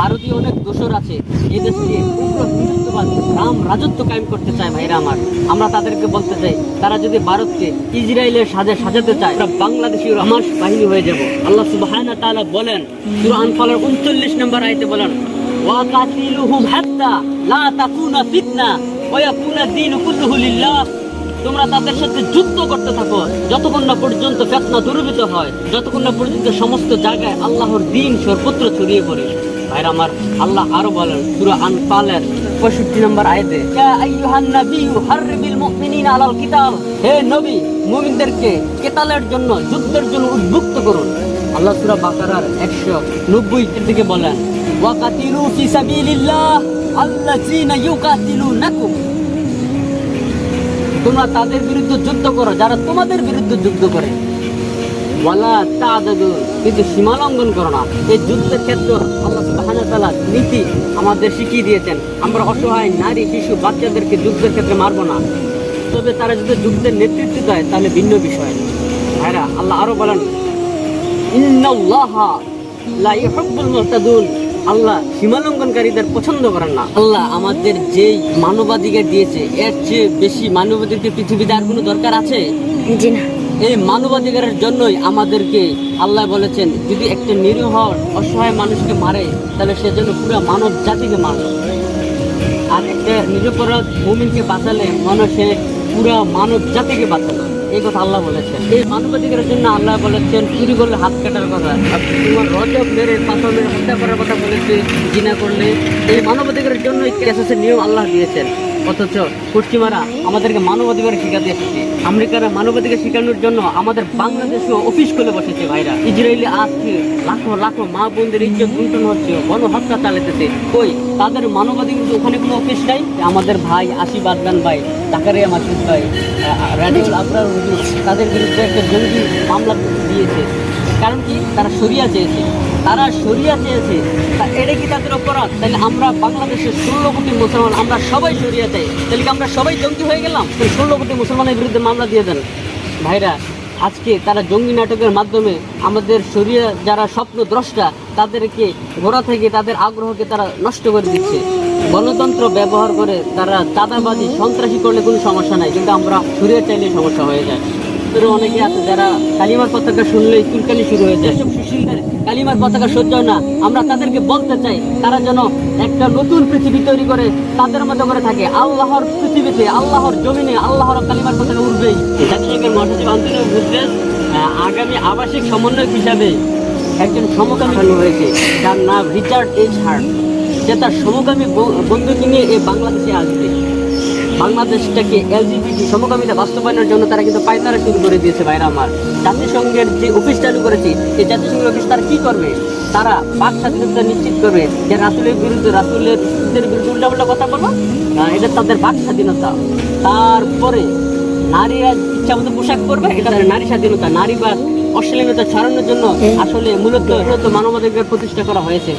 ভারতীয় অনেক দোষর আছে এই উগ্র হিন্দুত্ববাদ রাম রাজত্ব কায়েম করতে চায় ভাইরা আমার। আমরা তাদেরকে বলতে চাই, তারা যদি ভারতকে ইসরায়েলের সাজে সাজাতে চায়, আমরা বাংলাদেশি রমাস বাহিনী হয়ে যাব। আল্লাহ ওয়া বলেন, সূরা আনফালের 39 নম্বর আয়াতে বলেন তোমরা তাদের সাথে যুদ্ধ করতে থাকো। যতক্ষণ না পর্যন্ত ফেতনা দূরীভূত হয়, যতক্ষণ না পর্যন্ত সমস্ত জায়গায় আল্লাহর দিন সর্বত্র ছড়িয়ে পড়ে। ভাইরা আমার আল্লাহ আরও বলেন, সূরা আনফালের 65 নম্বর আয়াতে আলাল কিতাল হে নবী, মুমিনদেরকে কেতালের জন্য, যুদ্ধের জন্য উদ্বুক্ত করুন। আল্লাহ সূরা বাকারার 190 এর দিকে বলেন, ওয়াকাতিলু ফি সাবিলিল্লাহ আল্লাযীনা ইউকাতিলুনাকুম তোমরা তাদের বিরুদ্ধে যুদ্ধ করো, যারা তোমাদের বিরুদ্ধে যুদ্ধ করে। ওয়ালা তাদাদু কিন্তু সীমা লঙ্ঘন করো না। এই যুদ্ধের ক্ষেত্রে আল্লাহ তাআলা নীতি আমাদের শিখিয়ে দিয়েছেন? আমরা অসহায় নারী, শিশু, বাচ্চাদেরকে যুদ্ধের ক্ষেত্রে মারবো না। তবে তারা যদি যুদ্ধের নেতৃত্ব দেয়, তাহলে ভিন্ন বিষয়। ভাইরা, আল্লাহ আরও বলেন আল্লাহ সীমালঙ্ঘনকারীদের পছন্দ করেন না। আল্লাহ আমাদের যে মানবাধিকার দিয়েছে, এর চেয়ে বেশি মানবাধিকার পৃথিবীতে আর কোনো দরকার আছে? জি না। এই মানবাধিকারের জন্যই আমাদেরকে আল্লাহ বলেছেন, যদি একটা নিরীহ অসহায় মানুষকে মারে, তাহলে সেজন্য পুরো মানব জাতিকে মারল আর একটা নিরপরাধ ভূমিকে বাঁচালে মানুষে পুরো মানব জাতিকে বাঁচালো এই কথা আল্লাহ বলেছেন। এই মানবাধিকারের জন্য আল্লাহ বলেছেন, চুরি করলে হাত কাটার কথা। তোমার রজব মেরে পাথর মেরে হত্যা করার কথা বলেছে, জিনা করলে। এই মানবাধিকারের জন্যই কেসেসের নিয়ম আল্লাহ দিয়েছেন। অথচ পশ্চিমারা আমাদেরকে মানবাধিকার শিখাতে এসেছে আমেরিকারা মানবাধিকার শেখানোর জন্য আমাদের বাংলাদেশেও অফিস খুলে বসেছে ভাইরা। ইসরায়েলি আজকে লাখো লাখো মা বোনদের ইজ্জত লুণ্ঠন হচ্ছে, গণহত্যা চালাতেছে কই, তাদের মানবাধিকার ওখানে কোনো অফিস নাই? আমাদের ভাই আশীর্বাদ খান ভাই, জাকারিয়া মাসুদ ভাই রাডিউল আবরার তাদের বিরুদ্ধে একটা জঙ্গি মামলা দিয়েছে। কারণ কি, তারা সরিয়া চেয়েছে। তারা সরিয়া চেয়েছে। তা এটা কি তাদের অপরাধ? তাহলে আমরা বাংলাদেশের ষোলো কোটি মুসলমান, আমরা সবাই সরিয়া চাই। তাহলে কি আমরা সবাই জঙ্গি হয়ে গেলাম? তাহলে ষোলো কোটি মুসলমানের বিরুদ্ধে মামলা দিয়ে দেন। ভাইরা, আজকে তারা জঙ্গি নাটকের মাধ্যমে আমাদের শরীরে যারা স্বপ্ন দ্রষ্টা তাদেরকে গোড়া থেকে তাদের আগ্রহকে তারা নষ্ট করে দিচ্ছে। গণতন্ত্র ব্যবহার করে তারা চাঁদাবাজি, সন্ত্রাসী করলে কোনো সমস্যা নাই, কিন্তু আমরা সরিয়ে চাইলে সমস্যা হয়ে যায়। ভিতরে অনেকে আছে যারা কালিমার পতাকা শুনলেই চুলকানি শুরু হয়ে যায়। এসব সুশীলদের কালিমার পতাকা সহ্য হয় না। আমরা তাদেরকে বলতে চাই তারা যেন একটা নতুন পৃথিবী তৈরি করে তাদের মতো করে থাকে। আল্লাহর পৃথিবীতে আল্লাহর জমিনে আল্লাহর কালিমার পতাকা উঠবেই। জাতিসংঘের মহাসচিব আন্তরিক গুজরাট আগামী আবাসিক সমন্বয়ক হিসাবে একজন সমকামী হয়েছে যার নাম রিচার্ড এইচ হার্ট সে তার সমকামী বন্ধুকে নিয়ে এই বাংলাদেশে আসবে। বাংলাদেশটাকে এলজিবিটি সমকামিতা বাস্তবায়নের জন্য তারা কিন্তু পায়তারা শুরু করে দিয়েছে ভাইরা আমার। জাতিসংঘের যে অফিস চালু করেছে, এই জাতিসংঘের অফিস তারা কি করবে? তারা বাক স্বাধীনতা নিশ্চিত করবে যে রাসুলের বিরুদ্ধে রাসুলের বিরুদ্ধে উল্টাপাল্টা কথা বলো এটা তাদের বাক স্বাধীনতা। তারপরে নারীরা ইচ্ছা মতো পোশাক পরবে, এটা তাদের নারী স্বাধীনতা। নারীবাদ অশ্লীলতা ছড়ানোর জন্য আসলে মূলত মূলত মানবাধিকার প্রতিষ্ঠা করা হয়েছে।